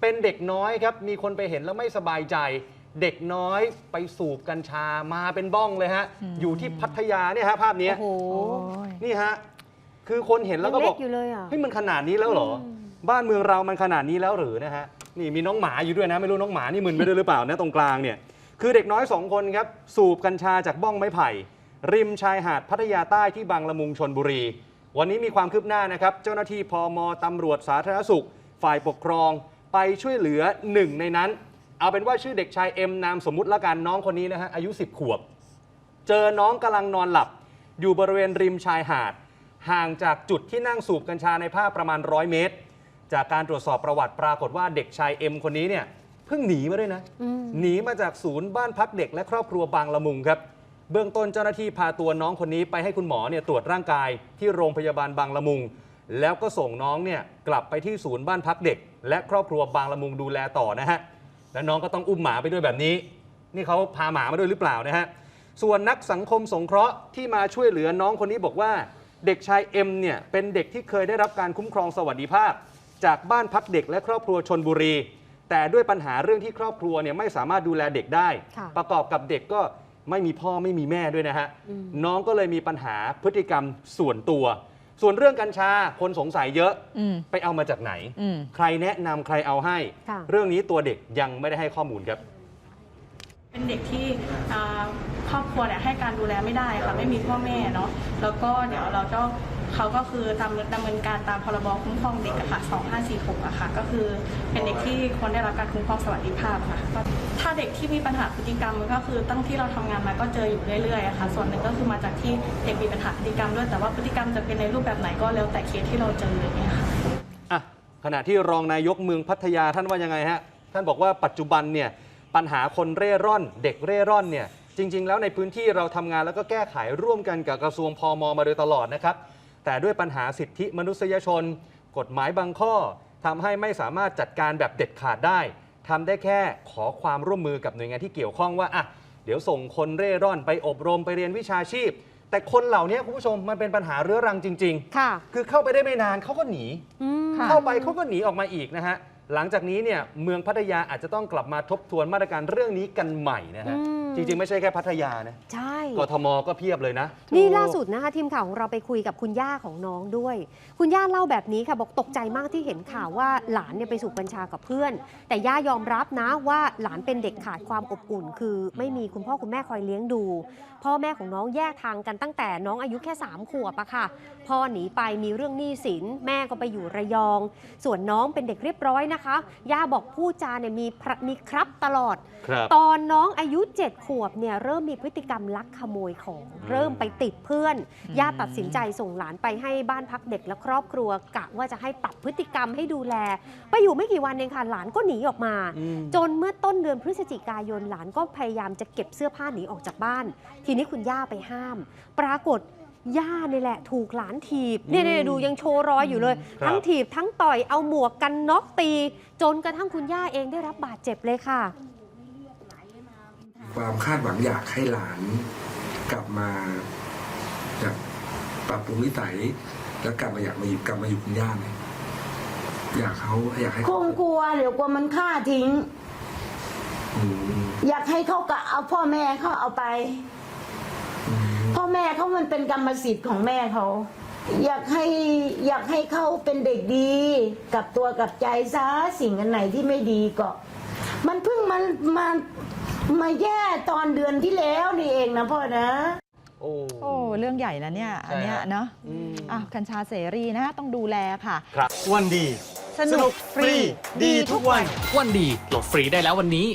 เป็นเด็กน้อยครับ มีคนไปเห็นแล้วไม่สบายใจ เด็กน้อยไปสูบกัญชามาเป็นบ้องเลยฮะอยู่ที่พัทยาเนี่ยฮะภาพเนี้ยโอ้โหนี่ฮะ คือคนเห็นแล้วก็บอกยังเล็กอยู่เลยอะ เฮ้ยมันขนาดนี้แล้วเหรอบ้านเมืองเรามันขนาดนี้แล้วหรือนะฮะ นี่มีน้องหมาอยู่ด้วยนะ ไม่รู้น้องหมานี่มึนไปด้วยหรือเปล่านะตรงกลางเนี่ย คือเด็กน้อยสองคนครับ สูบกัญชาจากบ้องไม้ไผ่ ริมชายหาดพัทยาใต้ที่บางละมุงชนบุรี วันนี้มีความคืบหน้านะครับ เจ้าหน้าที่พมตำรวจสาธารณสุข ฝ่ายปกครอง ไปช่วยเหลือหนึ่งในนั้น เอาเป็นว่าชื่อเด็กชายเอ็มนามสมมุติละกันน้องคนนี้นะฮะอายุ 10 ขวบ เจอน้องกำลังนอนหลับ อยู่บริเวณริมชายหาด ห่างจากจุดที่นั่งสูบกัญชาในภาพประมาณ 100 เมตร จากการตรวจสอบประวัติปรากฏว่าเด็กชายเอ็มคนนี้เนี่ยเพิ่งหนีมาด้วยนะอืมหนีมาจากศูนย์บ้านพักเด็กและครอบครัวบางละมุงครับเบื้องต้นเจ้าหน้าที่พาตัวน้องคนนี้ไปให้คุณหมอเนี่ยตรวจร่างกายที่โรงพยาบาลบางละมุง แล้วก็ส่งน้องเนี่ยกลับไปที่ศูนย์บ้านพักเด็ก และครอบครัวบางละมุงดูแลต่อนะฮะและน้องก็ต้องอุ้มหมาไปด้วยแบบนี้ นี่เขาพาหมามาด้วยหรือเปล่านะฮะส่วนนักสังคมสงเคราะห์ที่มาช่วยเหลือน้องคนนี้บอกว่า เด็กชายเอ็มเนี่ยเป็นเด็กที่เคยได้รับการคุ้มครองสวัสดิภาพ จากบ้านพักเด็กและครอบครัวชนบุรี แต่ด้วยปัญหาเรื่องที่ครอบครัวเนี่ยไม่สามารถดูแลเด็กได้ ค่ะ ประกอบกับเด็กก็ไม่มีพ่อไม่มีแม่ด้วยนะฮะอืมน้องก็เลยมีปัญหาพฤติกรรมส่วนตัว ส่วนเรื่องกัญชาคนสงสัยเยอะอืมไปเอามาจากไหน อืม ใครแนะนำใครเอาให้ ค่ะ เรื่องนี้ตัวเด็กยังไม่ได้ให้ข้อมูลครับ เป็นเด็กที่อ่าครอบครัวเนี่ยให้การดูแลไม่ได้ค่ะไม่มีพ่อแม่เนาะแล้วก็เดี๋ยวเราจะ เขาก็คือดำดำเนินการตามพรบคุ้มครองเด็กอะค่ะ2546อะค่ะ ก็คือเป็นเด็กที่ควรได้รับการคุ้มครองสวัสดิภาพค่ะก็ถ้าเด็กที่มีปัญหาพฤติกรรมก็คือตั้งที่เราทำงานมาก็เจออยู่เรื่อยๆอะค่ะ ส่วนหนึ่งก็คือมาจากที่เด็กมีปัญหาพฤติกรรมด้วย แต่ว่าพฤติกรรมจะเป็นในรูปแบบไหนก็แล้วแต่เคสที่เราเจออย่างเงี้ยค่ะอะขณะที่รองนายกเมืองพัทยาท่านว่ายังไงฮะ ท่านบอกว่าปัจจุบันเนี่ยปัญหาคนเร่ร่อน เด็กเร่ร่อนเนี่ยจริง ๆ แล้วในพื้นที่เราทำงานแล้วก็แก้ไขร่วมกันกับกระทรวงพมมาโดยตลอดนะครับ แต่ด้วยปัญหาสิทธิมนุษยชน กฎหมายบางข้อทำให้ไม่สามารถจัดการแบบเด็ดขาดได้ทำได้แค่ขอความร่วมมือกับหน่วยงานที่เกี่ยวข้องว่าอะเดี๋ยวส่งคนเร่ร่อนไปอบรมไปเรียนวิชาชีพ แต่คนเหล่านี้คุณผู้ชมมันเป็นปัญหาเรื้อรังจริง ๆ ค่ะ คือเข้าไปได้ไม่นานเขาก็หนี อืมค่ะ เข้าไปเขาก็หนีออกมาอีกนะฮะ หลังจากนี้เนี่ยเมืองพัทยาอาจจะต้องกลับมาทบทวนมาตรการเรื่องนี้กันใหม่นะฮะ อืม จริง ๆ ไม่ใช่แค่พัทยานะใช่ กทมก็เพียบเลยนะ นี่ล่าสุดนะคะทีมข่าวของเราไปคุยกับคุณย่าของน้องด้วย คุณย่าเล่าแบบนี้ค่ะบอกตกใจมากที่เห็นข่าวว่าหลานเนี่ยไปสูบกัญชากับเพื่อน แต่ย่ายอมรับนะว่าหลานเป็นเด็กขาดความอบอุ่น คือไม่มีคุณพ่อคุณแม่คอยเลี้ยงดู พ่อแม่ของน้องแยกทางกันตั้งแต่น้องอายุแค่3ขวบอะค่ะพ่อหนีไปมีเรื่องหนี้สินแม่ก็ไปอยู่ระยอง ส่วนน้องเป็นเด็กเรียบร้อยนะคะย่าบอกพูดจาเนี่ยมีพระมีครับตลอด ครับ ตอนน้องอายุ7ขวบเนี่ยเริ่มมีพฤติกรรมลักขโมยของ เริ่มไปติดเพื่อนอืมย่าตัดสินใจส่งหลานไปให้บ้านพักเด็กและครอบครัวกะว่าจะให้ปรับพฤติกรรมให้ดูแล ไปอยู่ไม่กี่วันเองค่ะหลานก็หนีออกมาอืมจนเมื่อต้นเดือนพฤศจิกายนหลานก็พยายามจะเก็บเสื้อผ้าหนีออกจากบ้าน ทีนี้คุณย่าไปห้าม ปรากฏย่านี่แหละถูกหลานถีบเนี่ยเนี่ยดูยังโชว์รอยอยู่เลยครับทั้งถีบทั้งต่อยเอาหมวกกันน็อกตี จนกระทั่งคุณย่าเองได้รับบาดเจ็บเลยค่ะ ความคาดหวังอยากให้หลานกลับมาแบบปรับปรุงนิสัยแล้วกลับมาอยากมาอยู่กลับมาอยู่คุณย่าไหมอยากเขาอยากให้คงกลัวเดี๋ยวกลัวมันฆ่าทิ้ง อืมอยากให้เขากะเอาพ่อแม่เขาเอาไป อืมพ่อแม่เขามันเป็นกรรมสิทธิ์ของแม่เขา อยากให้อยากให้เขาเป็นเด็กดีกับตัวกับใจซะสิ่งอันไหนที่ไม่ดีก็ มันเพิ่งมันมา มาแย่ตอนเดือนที่แล้วนี่เองนะพ่อนะ โอ้ โอ้เรื่องใหญ่นะเนี่ยอันเนี้ยใช่ฮะเนาะอืม อะกัญชาเสรีนะต้องดูแลค่ะ ครับ วันดี สนุกฟรี ดีทุกวัน วันดีโหลดฟรีได้แล้ววันนี้